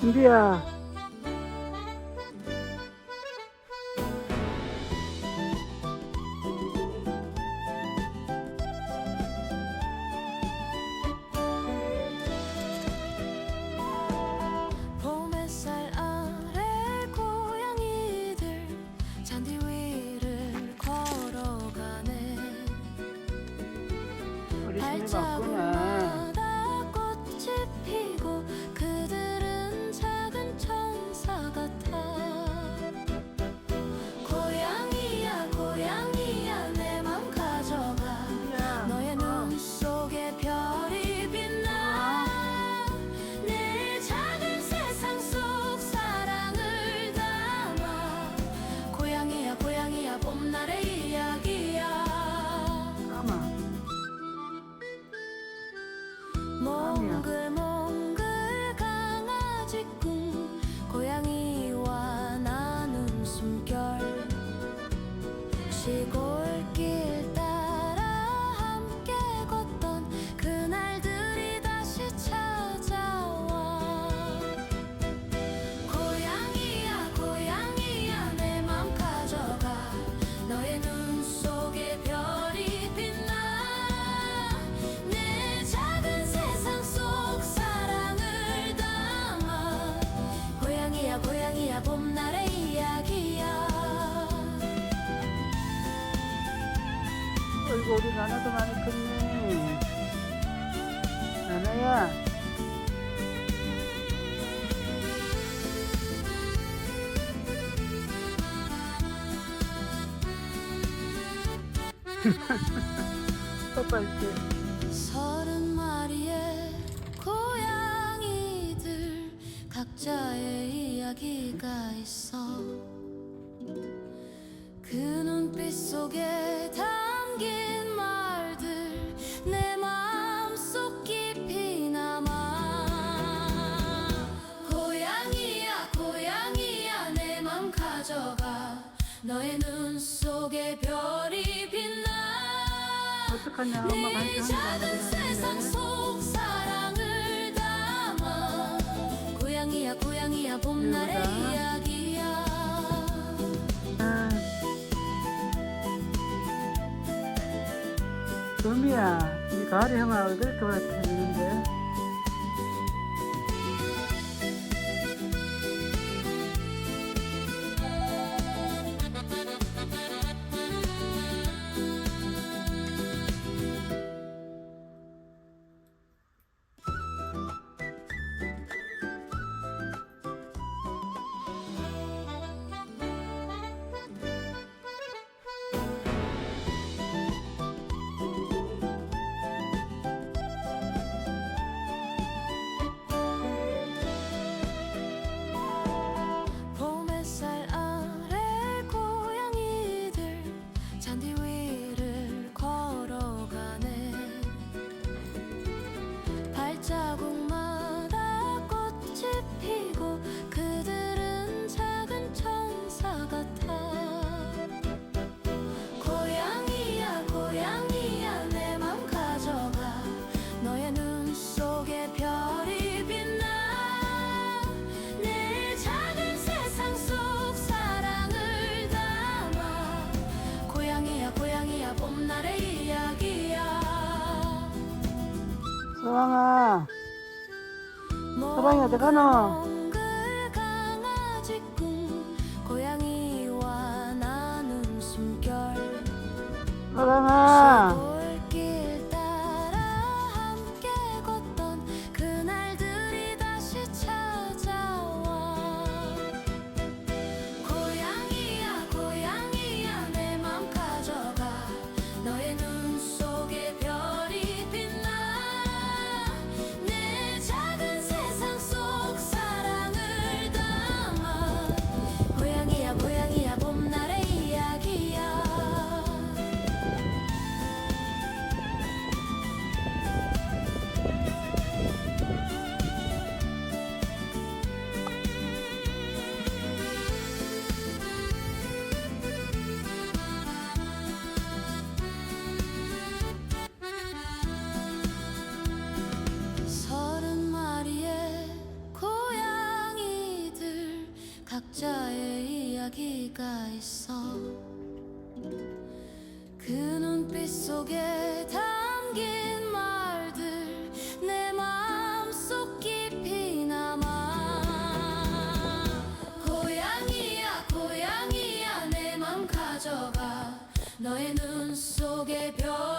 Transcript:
준비야. 봄햇살 아래 고양이들 잔디 위를 걸어가네 어르신이 봄날의 이야기야. 어이구 우리 나나도 많이 컸네. 나나야. 아빠 이렇게 이야기가 있어. 그 눈빛 속에 담긴 말들 내 마음속 깊이 남아. 고양이야 고양이야 내 맘 가져가. 너의 눈 속에 별이 빛나. 어떡하냐 엄마가 네 작은 세상 속살 고양이야 고양이야 봄날의 이야기야 아. 도미야, 이 가을이 형아, 어딜 것 같으니? 서방아. 서방이 어디 가노? 서방아. 각자의 이야기가 있어. 그 눈빛 속에 담긴 말들 내 마음속 깊이 남아 고양이야 고양이야 내 맘 가져가. 너의 눈 속에 별